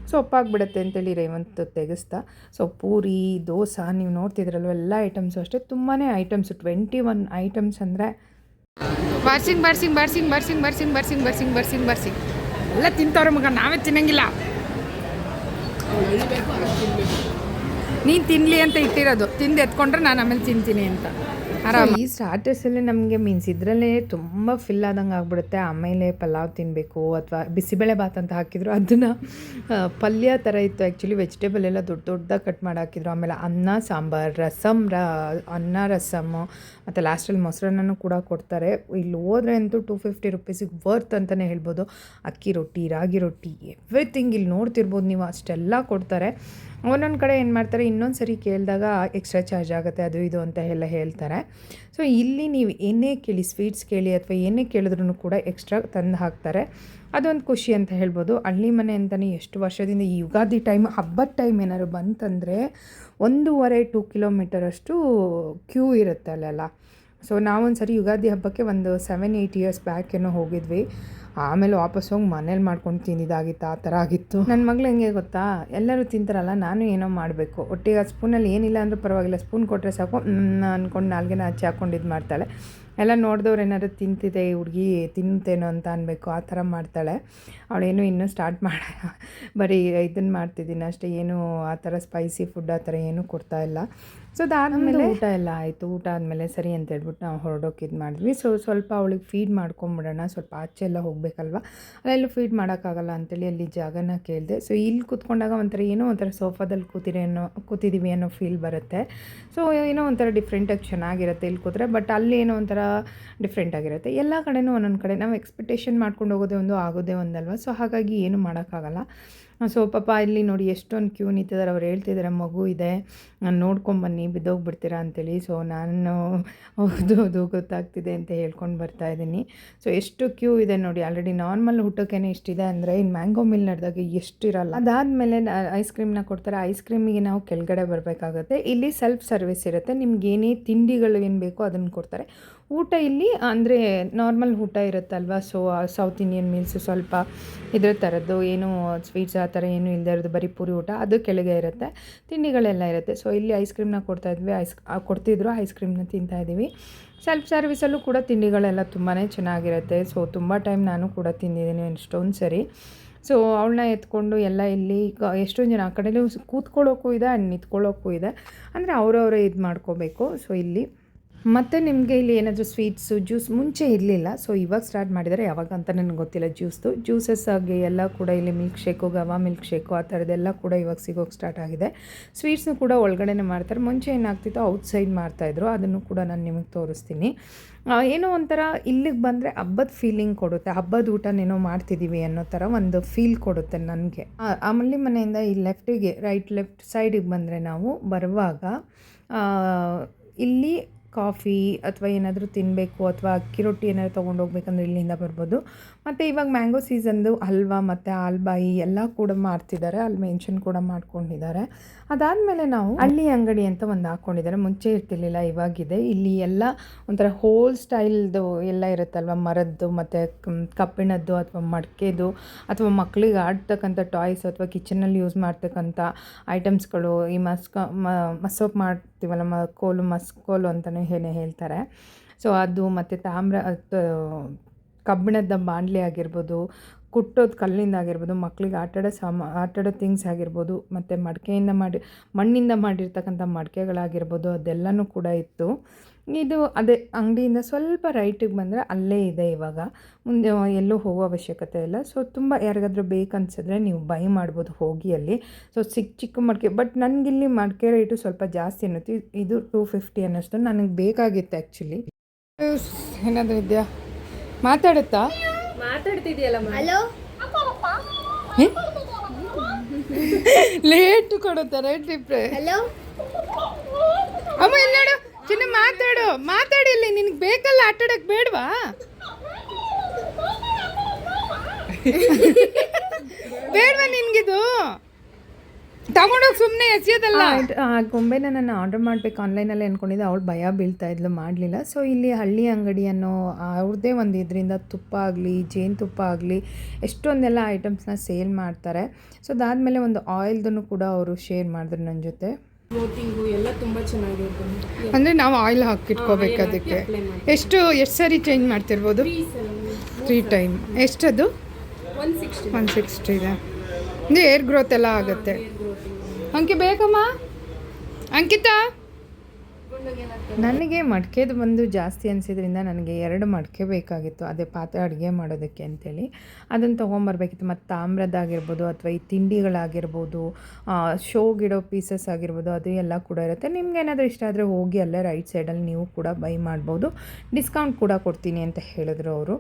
ಸೊ ಉಪ್ಪಾಗ್ಬಿಡುತ್ತೆ ಅಂತೇಳಿ ರೇವಂತ್ ತೆಗೆಸ್ತಾ. ಸೊ ಪೂರಿ ದೋಸೆ ನೀವು ನೋಡ್ತಿದ್ರಲ್ವ ಎಲ್ಲ ಐಟಮ್ಸು ಅಷ್ಟೇ. ತುಂಬಾ ಐಟಮ್ಸು ಟ್ವೆಂಟಿ ಒನ್ ಐಟಮ್ಸ್ ಅಂದರೆ ಬರ್ಸಿಂಗ್ ಬರ್ಸಿಂಗ್ ಬರ್ಸಿಂಗ್ ಬರ್ಸಿಂಗ್ ಬರ್ಸಿಂಗ್ ಬರ್ಸಿಂಗ್ ಬರ್ಸಿಂಗ್ ಬರ್ಸಿಂಗ್ ಬರ್ಸಿಂಗ್ ಎಲ್ಲ ತಿಂತವ್ರೆ ಮಗ ನಾವೇ ತಿನ್ನಂಗಿಲ್ಲ. ನೀನು ತಿನ್ನಲಿ ಅಂತ ಇಟ್ಟಿರೋದು. ತಿಂದು ಎತ್ಕೊಂಡ್ರೆ ನಾನು ಆಮೇಲೆ ತಿಂತೀನಿ ಅಂತ. ಆರಾಮ. ಈ ಸ್ಟಾರ್ಟರ್ಸಲ್ಲಿ ನಮಗೆ ಮೀನ್ಸ್ ಇದರಲ್ಲೇ ತುಂಬ ಫಿಲ್ ಆದಂಗೆ ಆಗ್ಬಿಡುತ್ತೆ. ಆಮೇಲೆ ಪಲಾವ್ ತಿನ್ನಬೇಕು ಅಥವಾ ಬಿಸಿಬೇಳೆ ಭಾತ್ ಅಂತ ಹಾಕಿದ್ರು ಅದನ್ನು ಪಲ್ಯ ಥರ ಇತ್ತು ಆ್ಯಕ್ಚುಲಿ ವೆಜಿಟೇಬಲ್ ಎಲ್ಲ ದೊಡ್ಡ ದೊಡ್ಡದಾಗಿ ಕಟ್ ಮಾಡಿ ಹಾಕಿದ್ರು ಆಮೇಲೆ ಅನ್ನ, ಸಾಂಬಾರು, ರಸಮ್, ರ, ಅನ್ನ ರಸಮ್ಮು ಮತ್ತು ಲಾಸ್ಟಲ್ಲಿ ಮೊಸರನ್ನೂ ಕೂಡ ಕೊಡ್ತಾರೆ. ಇಲ್ಲಿ ಹೋದ್ರೆ ಅಂತೂ ಟೂ ಫಿಫ್ಟಿ ರುಪೀಸಿಗೆ ವರ್ತ್ ಅಂತಲೇ ಹೇಳ್ಬೋದು. ಅಕ್ಕಿ ರೊಟ್ಟಿ, ರಾಗಿ ರೊಟ್ಟಿ ಎವ್ರಿಥಿಂಗ್ ಇಲ್ಲಿ ನೋಡ್ತಿರ್ಬೋದು ನೀವು, ಅಷ್ಟೆಲ್ಲ ಕೊಡ್ತಾರೆ. ಒಂದೊಂದು ಕಡೆ ಏನು ಮಾಡ್ತಾರೆ, ಇನ್ನೊಂದು ಸರಿ ಕೇಳಿದಾಗ ಎಕ್ಸ್ಟ್ರಾ ಚಾರ್ಜ್ ಆಗುತ್ತೆ, ಅದು ಇದು ಅಂತ ಎಲ್ಲ ಹೇಳ್ತಾರೆ. ಸೊ ಇಲ್ಲಿ ನೀವು ಏನೇ ಕೇಳಿ ಸ್ವೀಟ್ಸ್ ಕೇಳಿ ಅಥವಾ ಏನೇ ಕೇಳಿದ್ರೂ ಕೂಡ ಎಕ್ಸ್ಟ್ರಾ ತಂದು ಹಾಕ್ತಾರೆ. ಅದೊಂದು ಖುಷಿ ಅಂತ ಹೇಳ್ಬೋದು. ಹಳ್ಳಿ ಮನೆ ಅಂತಲೇ ಎಷ್ಟು ವರ್ಷದಿಂದ ಈ ಯುಗಾದಿ ಟೈಮ್ ಹಬ್ಬದ ಟೈಮ್ ಏನಾದ್ರು ಬಂತಂದರೆ ಒಂದೂವರೆ ಟೂ ಕಿಲೋಮೀಟರಷ್ಟು ಕ್ಯೂ ಇರುತ್ತೆ ಅಲ್ಲೆಲ್ಲ. ಸೊ ನಾವೊಂದು ಸರಿ ಯುಗಾದಿ ಹಬ್ಬಕ್ಕೆ ಒಂದು ಸೆವೆನ್ ಏಯ್ಟ್ ಇಯರ್ಸ್ ಬ್ಯಾಕ್ ಏನೋ ಹೋಗಿದ್ವಿ. ಆಮೇಲೆ ವಾಪಸ್ ಹೋಗಿ ಮನೇಲಿ ಮಾಡ್ಕೊಂಡು ತಿಂದಿದ್ದಾಗಿತ್ತು, ಆ ಥರ ಆಗಿತ್ತು. ನನ್ನ ಮಗಳು ಹೆಂಗೆ ಗೊತ್ತಾ? ಎಲ್ಲರೂ ತಿಂತಾರಲ್ಲ, ನಾನು ಏನೋ ಮಾಡಬೇಕು. ಒಟ್ಟಿಗೆ ಆ ಸ್ಪೂನಲ್ಲಿ ಏನಿಲ್ಲ ಅಂದರೂ ಪರವಾಗಿಲ್ಲ, ಸ್ಪೂನ್ ಕೊಟ್ಟರೆ ಸಾಕು. ಅಂದ್ಕೊಂಡು ನಾಲ್ಗೆನ ಹಚ್ಚಿ ಹಾಕ್ಕೊಂಡು ಇದು ಮಾಡ್ತಾಳೆ. ಎಲ್ಲ ನೋಡಿದವ್ರು ಏನಾದ್ರು ತಿಂತಿದೆ, ಈ ಹುಡುಗಿ ತಿಂತೇನೋ ಅಂತ ಅನ್ಬೇಕು, ಆ ಥರ ಮಾಡ್ತಾಳೆ. ಅವಳೇನು ಇನ್ನೂ ಸ್ಟಾರ್ಟ್ ಮಾಡ ಬರೀ ಇದನ್ನು ಮಾಡ್ತಿದ್ದೀನಿ ಅಷ್ಟೇ, ಏನು ಆ ಥರ ಸ್ಪೈಸಿ ಫುಡ್ ಆ ಥರ ಏನೂ ಕೊಡ್ತಾ ಇಲ್ಲ. ಸೊ ಅದಾದಮೇಲೆ ಊಟ ಎಲ್ಲ ಆಯಿತು. ಊಟ ಆದಮೇಲೆ ಸರಿ ಅಂತ ಹೇಳ್ಬಿಟ್ಟು ನಾವು ಹೊರಡೋಕೆ ಇದು ಮಾಡಿದ್ವಿ. ಸೊ ಸ್ವಲ್ಪ ಅವಳಿಗೆ ಫೀಡ್ ಮಾಡ್ಕೊಂಬಿಡೋಣ. ಸ್ವಲ್ಪ ಆಚೆ ಎಲ್ಲ ಹೋಗಬೇಕಲ್ವ? ಅಲ್ಲೆಲ್ಲೂ ಫೀಡ್ ಮಾಡೋಕ್ಕಾಗಲ್ಲ ಅಂತೇಳಿ ಅಲ್ಲಿ ಜಾಗನ ಕೇಳಿದೆ. ಸೊ ಇಲ್ಲಿ ಕೂತ್ಕೊಂಡಾಗ ಒಂಥರ ಏನೋ ಒಂಥರ ಸೋಫಾದಲ್ಲಿ ಕೂತಿರೋ ಅನ್ನೋ ಕೂತಿದ್ದೀವಿ ಅನ್ನೋ ಫೀಲ್ ಬರುತ್ತೆ. ಸೊ ಏನೋ ಒಂಥರ ಡಿಫ್ರೆಂಟಾಗಿ ಚೆನ್ನಾಗಿರುತ್ತೆ ಇಲ್ಲಿ ಕೂತ್ರೆ. ಬಟ್ ಅಲ್ಲಿ ಏನೋ ಒಂಥರ ಡಿಫ್ರೆಂಟ್ ಆಗಿರುತ್ತೆ. ಎಲ್ಲ ಕಡೆನೂ ಒಂದೊಂದು ಕಡೆ. ನಾವು ಎಕ್ಸ್ಪೆಕ್ಟೇಷನ್ ಮಾಡ್ಕೊಂಡು ಹೋಗೋದೇ ಒಂದು, ಆಗೋದೇ ಒಂದಲ್ವ? ಸೊ ಹಾಗಾಗಿ ಏನು ಮಾಡೋಕ್ಕಾಗಲ್ಲ. ಸೊ ಪಾಪ ಇಲ್ಲಿ ನೋಡಿ ಎಷ್ಟೊಂದು ಕ್ಯೂ ನಿಂತಿದ್ದಾರೆ ಅವ್ರು ಹೇಳ್ತಿದ್ದಾರೆ ಮಗು ಇದೆ. ನಾನು ನೋಡ್ಕೊಂಬನ್ನಿ ಬಿದ್ದೋಗ್ಬಿಡ್ತೀರಾ? ಅಂತೇಳಿ. ಸೊ ನಾನು ಹೌದು, ಅದು ಗೊತ್ತಾಗ್ತಿದೆ ಅಂತ ಹೇಳ್ಕೊಂಡು ಬರ್ತಾ ಇದ್ದೀನಿ. ಸೊ ಎಷ್ಟು ಕ್ಯೂ ಇದೆ ನೋಡಿ. ಆಲ್ರೆಡಿ ನಾರ್ಮಲ್ ಊಟಕ್ಕೇ ಇಷ್ಟಿದೆ ಅಂದರೆ ಇನ್ನು ಮ್ಯಾಂಗೋ ಮಿಲ್ ನಡೆದಾಗ ಎಷ್ಟು ಇರಲ್ಲ. ಅದಾದಮೇಲೆ ಐಸ್ ಕ್ರೀಮ್ನ ಕೊಡ್ತಾರೆ. ಐಸ್ ಕ್ರೀಮಿಗೆ ನಾವು ಕೆಳಗಡೆ ಬರಬೇಕಾಗುತ್ತೆ. ಇಲ್ಲಿ ಸೆಲ್ಫ್ ಸರ್ವಿಸ್ ಇರುತ್ತೆ. ನಿಮ್ಗೆ ಏನೇ ತಿಂಡಿಗಳು ಏನು ಬೇಕೋ ಅದನ್ನು ಕೊಡ್ತಾರೆ. ಊಟ ಇಲ್ಲಿ, ಅಂದರೆ ನಾರ್ಮಲ್ ಊಟ ಇರುತ್ತಲ್ವ? ಸೊ ಸೌತ್ ಇಂಡಿಯನ್ ಮೀಲ್ಸ್ ಸ್ವಲ್ಪ ಇದ್ರ ಥರದ್ದು ಏನು ಸ್ವೀಟ್ಸ್ ಆ ಥರ ಏನು ಇಲ್ಲದೆ ಇರೋದು, ಬರೀ ಪೂರಿ ಊಟ, ಅದು ಕೆಳಗೆ ಇರುತ್ತೆ. ತಿಂಡಿಗಳೆಲ್ಲ ಇರುತ್ತೆ. ಸೊ ಇಲ್ಲಿ ಐಸ್ ಕ್ರೀಮ್ನ ಕೊಡ್ತಾ ಇದ್ವಿ ಐಸ್ ಕೊಡ್ತಿದ್ರು ಐಸ್ ಕ್ರೀಮ್ನ ತಿಂತಾ ಇದ್ದೀವಿ. ಸೆಲ್ಫ್ ಸರ್ವಿಸಲ್ಲೂ ಕೂಡ ತಿಂಡಿಗಳೆಲ್ಲ ತುಂಬಾ ಚೆನ್ನಾಗಿರುತ್ತೆ. ಸೊ ತುಂಬ ಟೈಮ್ ನಾನು ಕೂಡ ತಿಂದಿದ್ದೀನಿ ಎಷ್ಟೊಂದು ಸರಿ. ಸೊ ಅವಳನ್ನ ಎತ್ಕೊಂಡು ಎಲ್ಲ ಇಲ್ಲಿ ಎಷ್ಟೊಂದು ಜನ ಆ ಕಡೆಯೂ ಕೂತ್ಕೊಳ್ಳೋಕ್ಕೂ ಇದೆ ಆ್ಯಂಡ್ ನಿಂತ್ಕೊಳ್ಳೋಕ್ಕೂ ಇದೆ. ಅಂದರೆ ಅವರವರೇ ಇದು ಮಾಡ್ಕೋಬೇಕು. ಸೊ ಇಲ್ಲಿ ಮತ್ತು ನಿಮಗೆ ಇಲ್ಲಿ ಏನಾದರೂ ಸ್ವೀಟ್ಸು ಜ್ಯೂಸ್ ಮುಂಚೆ ಇರಲಿಲ್ಲ. ಸೊ ಇವಾಗ ಸ್ಟಾರ್ಟ್ ಮಾಡಿದರೆ. ಯಾವಾಗ ಅಂತ ನನಗೆ ಗೊತ್ತಿಲ್ಲ ಜ್ಯೂಸ್ದು ಜ್ಯೂಸಸ್ ಆಗಿ ಎಲ್ಲ ಕೂಡ ಇಲ್ಲಿ ಮಿಲ್ಕ್ ಶೇಕು ಗವಾ ಮಿಲ್ಕ್ ಶೇಕು ಆ ಥರದ್ದೆಲ್ಲ ಕೂಡ ಇವಾಗ ಸಿಗೋಕೆ ಸ್ಟಾರ್ಟ್ ಆಗಿದೆ. ಸ್ವೀಟ್ಸ್ನು ಕೂಡ ಒಳಗಡೆನೆ ಮಾಡ್ತಾರೆ. ಮುಂಚೆ ಏನಾಗ್ತಿತ್ತು ಔಟ್ಸೈಡ್ ಮಾಡ್ತಾಯಿದ್ರು ಅದನ್ನು ಕೂಡ ನಾನು ನಿಮಗೆ ತೋರಿಸ್ತೀನಿ. ಏನೋ ಒಂಥರ ಇಲ್ಲಿಗೆ ಬಂದರೆ ಹಬ್ಬದ ಫೀಲಿಂಗ್ ಕೊಡುತ್ತೆ. ಹಬ್ಬದ ಊಟನೇನೋ ಮಾಡ್ತಿದ್ದೀವಿ ಅನ್ನೋ ಥರ ಒಂದು ಫೀಲ್ ಕೊಡುತ್ತೆ ನನಗೆ. ಆಮೇಲೆ ಮನೆಯಿಂದ ಈ ಲೆಫ್ಟಿಗೆ ರೈಟ್ ಲೆಫ್ಟ್ ಸೈಡಿಗೆ ಬಂದರೆ ನಾವು ಬರುವಾಗ ಇಲ್ಲಿ ಕಾಫಿ ಅಥವಾ ಏನಾದರೂ ತಿನ್ನಬೇಕು ಅಥವಾ ಅಕ್ಕಿ ರೊಟ್ಟಿ ಏನಾದರೂ ತೊಗೊಂಡು ಹೋಗ್ಬೇಕಂದ್ರೆ ಇಲ್ಲಿಂದ ಬರ್ಬೋದು. ಮತ್ತು ಇವಾಗ ಮ್ಯಾಂಗೋ ಸೀಸನ್ದು ಹಲ್ವಾ ಮತ್ತು ಆಲ್ಬಾಯಿ ಎಲ್ಲ ಕೂಡ ಮಾಡ್ತಿದ್ದಾರೆ, ಅಲ್ಲಿ ಮೆನ್ಷನ್ ಕೂಡ ಮಾಡ್ಕೊಂಡಿದ್ದಾರೆ. ಅದಾದಮೇಲೆ ನಾವು ಹಳ್ಳಿ ಅಂಗಡಿ ಅಂತ ಒಂದು ಹಾಕ್ಕೊಂಡಿದ್ದಾರೆ ಮುಂಚೆ ಇರ್ತಿರ್ಲಿಲ್ಲ, ಇವಾಗಿದೆ. ಇಲ್ಲಿ ಎಲ್ಲ ಒಂಥರ ಹೋಲ್ ಸ್ಟೈಲ್ದು ಎಲ್ಲ ಇರುತ್ತಲ್ವ? ಮರದ್ದು ಮತ್ತು ಕಬ್ಬಿಣದ್ದು ಅಥವಾ ಮಡಕೆದು ಅಥವಾ ಮಕ್ಕಳಿಗೆ ಆಡ್ತಕ್ಕಂಥ ಟಾಯ್ಸ್ ಅಥವಾ ಕಿಚನಲ್ಲಿ ಯೂಸ್ ಮಾಡ್ತಕ್ಕಂಥ ಐಟಮ್ಸ್ಗಳು ಈ ಮಸ್ಕ ಮಸೋಪ್ ಮಾಡ್ತೀವಲ್ಲ, ಮ, ಕೋಲು ಮಸ್ಕೋಲು ಅಂತಲೇ ಏನೇ ಹೇಳ್ತಾರೆ. ಸೊ ಅದು ಮತ್ತು ತಾಮ್ರ ಕಬ್ಬಿಣದ ಬಾಂಡ್ಲಿ ಆಗಿರ್ಬೋದು, ಕುಟ್ಟೋದು ಕಲ್ಲಿಂದ ಆಗಿರ್ಬೋದು ಮಕ್ಕಳಿಗೆ ಆಟಾಡೋ ಸಾಮಾ, ಆಟಾಡೋ ಥಿಂಗ್ಸ್ ಆಗಿರ್ಬೋದು, ಮತ್ತು ಮಡಿಕೆಯಿಂದ ಮಾಡಿ, ಮಣ್ಣಿಂದ ಮಾಡಿರ್ತಕ್ಕಂಥ ಮಡಿಕೆಗಳಾಗಿರ್ಬೋದು, ಅದೆಲ್ಲನೂ ಕೂಡ ಇತ್ತು. ಇದು ಅದೇ ಅಂಗಡಿಯಿಂದ ಸ್ವಲ್ಪ ರೈಟಿಗೆ ಬಂದರೆ ಅಲ್ಲೇ ಇದೆ ಇವಾಗ. ಮುಂದೆ ಎಲ್ಲೂ ಹೋಗೋ ಅವಶ್ಯಕತೆ ಇಲ್ಲ. ಸೊ ತುಂಬ ಯಾರಿಗಾದ್ರೂ ಬೇಕನ್ಸಿದ್ರೆ ನೀವು ಬೈ ಮಾಡ್ಬೋದು ಹೋಗಿ ಅಲ್ಲಿ. ಸೊ ಚಿಕ್ಕ ಚಿಕ್ಕ ಮಡಿಕೆ ಬಟ್ ನನಗಿಲ್ಲಿ ಮಡಿಕೆ ರೇಟು ಸ್ವಲ್ಪ ಜಾಸ್ತಿ ಅನ್ನಿತ್ತು. ಇದು ಟೂ ಫಿಫ್ಟಿ ಅನ್ನಿಸ್ತು ನನಗೆ ಬೇಕಾಗಿತ್ತು ಆ್ಯಕ್ಚುಲಿ ಏನಾದರೂ ಇದೆಯಾ? ಮಾತಾಡುತ್ತಾ? ಮಾತಾಡ್ತಿದ್ಯಲ್ಲ ಲೇಟ್ ಕೊಡುತ್ತಾ ರೈಟ್ ರಿಪ್ರೆ ಹಲೋ ಅಮ್ಮ ಇಲ್ಲಿ ನೋಡು ಚಿನ್ನ ಮಾತಾಡು. ಮಾತಾಡಿ ಇಲ್ಲಿ ನಿನಗೆ ಬೇಕಲ್ಲ ಆಟಾಡಕ್ ಬೇಡವಾ? ಬೇಡವಾ ನಿನ್ಗಿದು? ತಗೊಂಡೋಗಿ ಸುಮ್ಮನೆ ಎಸೆಯೋದಲ್ಲ? ಆ ಗೊಂಬೆನ ನಾನು ಆರ್ಡರ್ ಮಾಡಬೇಕು ಆನ್ಲೈನಲ್ಲಿ ಅಂದ್ಕೊಂಡಿದ್ದೆ ಅವಳು ಭಯ ಬೀಳ್ತಾ ಇದ್ಲು ಮಾಡಲಿಲ್ಲ. ಸೊ ಇಲ್ಲಿ ಹಳ್ಳಿ ಅಂಗಡಿ ಅನ್ನೋ ಅವ್ರದ್ದೇ ಒಂದು ಇದರಿಂದ ತುಪ್ಪ ಆಗಲಿ ಜೇನುತುಪ್ಪ ಆಗಲಿ ಎಷ್ಟೊಂದೆಲ್ಲ ಐಟಮ್ಸ್ನ ಸೇಲ್ ಮಾಡ್ತಾರೆ. ಸೊ ಅದಾದಮೇಲೆ ಒಂದು ಆಯಿಲ್ದನ್ನು ಕೂಡ ಅವರು ಶೇರ್ ಮಾಡಿದ್ರು ನನ್ನ ಜೊತೆ. ಎಲ್ಲ ತುಂಬ ಚೆನ್ನಾಗಿರುತ್ತೆ. ಅಂದರೆ ನಾವು ಆಯಿಲ್ ಹಾಕಿಟ್ಕೋಬೇಕು ಅದಕ್ಕೆ. ಎಷ್ಟು ಎಷ್ಟು ಸರಿ ಚೇಂಜ್ ಮಾಡ್ತಿರ್ಬೋದು? ತ್ರೀ ಟೈಮ್ ಎಷ್ಟದು? ಒನ್ ಸಿಕ್ಸ್ಟಿ ಒನ್ ಸಿಕ್ಸ್ಟಿ ಇದೆ. ಅಂದರೆ ಏರ್ ಗ್ರೋತ್ ಎಲ್ಲ ಆಗುತ್ತೆ. ಅಂಕಿ ಬೇಕಮ್ಮ ಅಂಕಿತಾ? ನನಗೆ ಮಡಿಕೆದು ಬಂದು ಜಾಸ್ತಿ ಅನಿಸಿದ್ರಿಂದ ನನಗೆ ಎರಡು ಮಡಿಕೆ ಬೇಕಾಗಿತ್ತು. ಅದೇ ಪಾತ್ರೆ ಅಡುಗೆ ಮಾಡೋದಕ್ಕೆ ಅಂತೇಳಿ. ಅದನ್ನು ತೊಗೊಂಬರ್ಬೇಕಿತ್ತು. ಮತ್ತು ತಾಮ್ರದ್ದಾಗಿರ್ಬೋದು ಅಥವಾ ಈ ತಿಂಡಿಗಳಾಗಿರ್ಬೋದು ಶೋಗಿಡೋ ಪೀಸಸ್ ಆಗಿರ್ಬೋದು, ಅದು ಎಲ್ಲ ಕೂಡ ಇರುತ್ತೆ. ನಿಮ್ಗೆ ಏನಾದರೂ ಇಷ್ಟ ಆದರೆ ಹೋಗಿ ಅಲ್ಲೇ ರೈಟ್ ಸೈಡಲ್ಲಿ ನೀವು ಕೂಡ ಬೈ ಮಾಡ್ಬೋದು. ಡಿಸ್ಕೌಂಟ್ ಕೂಡ ಕೊಡ್ತೀನಿ ಅಂತ ಹೇಳಿದ್ರು ಅವರು.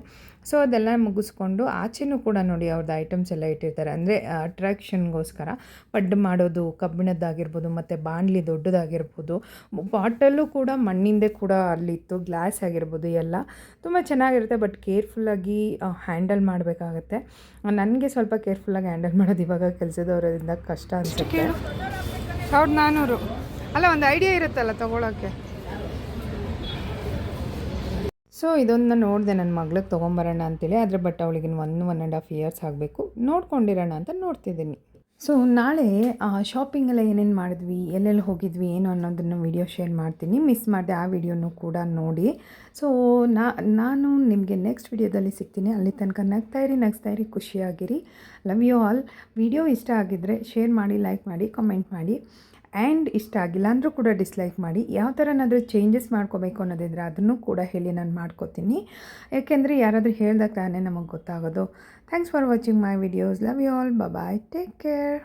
ಸೊ ಅದೆಲ್ಲ ಮುಗಿಸ್ಕೊಂಡು ಆಚೆನೂ ಕೂಡ ನೋಡಿ ಅವ್ರದ್ದು ಐಟಮ್ಸ್ ಎಲ್ಲ ಇಟ್ಟಿರ್ತಾರೆ. ಅಂದರೆ ಅಟ್ರ್ಯಾಕ್ಷನ್ಗೋಸ್ಕರ ಪಡ್ಡು ಮಾಡೋದು, ಕಬ್ಬಿಣದ್ದಾಗಿರ್ಬೋದು, ಮತ್ತು ಬಾಣಲಿ ದೊಡ್ಡದಾಗಿರ್ಬೋದು ಬಾಟಲು ಕೂಡ ಮಣ್ಣಿಂದೆ ಕೂಡ ಅಲ್ಲಿತ್ತು ಗ್ಲಾಸ್ ಆಗಿರ್ಬೋದು, ಎಲ್ಲ ತುಂಬ ಚೆನ್ನಾಗಿರುತ್ತೆ. ಬಟ್ ಕೇರ್ಫುಲ್ಲಾಗಿ ಹ್ಯಾಂಡಲ್ ಮಾಡಬೇಕಾಗತ್ತೆ. ನನಗೆ ಸ್ವಲ್ಪ ಕೇರ್ಫುಲ್ಲಾಗಿ ಹ್ಯಾಂಡಲ್ ಮಾಡೋದು ಇವಾಗ ಕೆಲಸದವರಿಂದ ಕಷ್ಟ ಅನಿಸುತ್ತೆ. ಸಾವಿರದ ನಾನ್ನೂರು ಅಲ್ಲ, ಒಂದು ಐಡಿಯಾ ಇರುತ್ತಲ್ಲ ತೊಗೊಳಕ್ಕೆ? ಸೊ ಇದೊಂದು ನೋಡಿದೆ ನನ್ನ ಮಗಳಿಗೆ ತೊಗೊಂಬರೋಣ ಅಂತೇಳಿ, ಆದರೆ ಬಟ್ ಅವಳಿಗೆ one one and half years ಆಗಬೇಕು. ನೋಡ್ಕೊಂಡಿರೋಣ ಅಂತ ನೋಡ್ತಿದ್ದೀನಿ. ಸೊ ನಾಳೆ ಶಾಪಿಂಗೆಲ್ಲ ಏನೇನು ಮಾಡಿದ್ವಿ, ಎಲ್ಲೆಲ್ಲಿ ಹೋಗಿದ್ವಿ, ಏನು ಅನ್ನೋದನ್ನು ವಿಡಿಯೋ ಶೇರ್ ಮಾಡ್ತೀನಿ. ಮಿಸ್ ಮಾಡಿದೆ ಆ ವಿಡಿಯೋನು ಕೂಡ ನೋಡಿ. ಸೊ ನಾನು ನಿಮಗೆ ನೆಕ್ಸ್ಟ್ ವಿಡಿಯೋದಲ್ಲಿ ಸಿಗ್ತೀನಿ. ಅಲ್ಲಿ ತನಕ ನಗ್ತಾ ಇರಿ ನಗ್ತಾ ಇರಿ, ಖುಷಿಯಾಗಿರಿ. ಲವ್ ಯು ಆಲ್ ವಿಡಿಯೋ ಇಷ್ಟ ಆಗಿದ್ದರೆ ಶೇರ್ ಮಾಡಿ ಲೈಕ್ ಮಾಡಿ ಕಮೆಂಟ್ ಮಾಡಿ. ಆ್ಯಂಡ್ ಇಷ್ಟ ಆಗಿಲ್ಲ ಅಂದರೂ ಕೂಡ ಡಿಸ್ಲೈಕ್ ಮಾಡಿ. ಯಾವ ಥರನಾದರೂ ಚೇಂಜಸ್ ಮಾಡ್ಕೋಬೇಕು ಅನ್ನೋದಿದ್ರೆ ಅದನ್ನು ಕೂಡ ಹೇಳಿ ನಾನು ಮಾಡ್ಕೋತೀನಿ. ಯಾಕೆಂದರೆ ಯಾರಾದರೂ ಹೇಳ್ದಾಗ ತಾನೇ ನಮಗೆ ಗೊತ್ತಾಗೋದು. Thanks for watching my videos love you all bye take care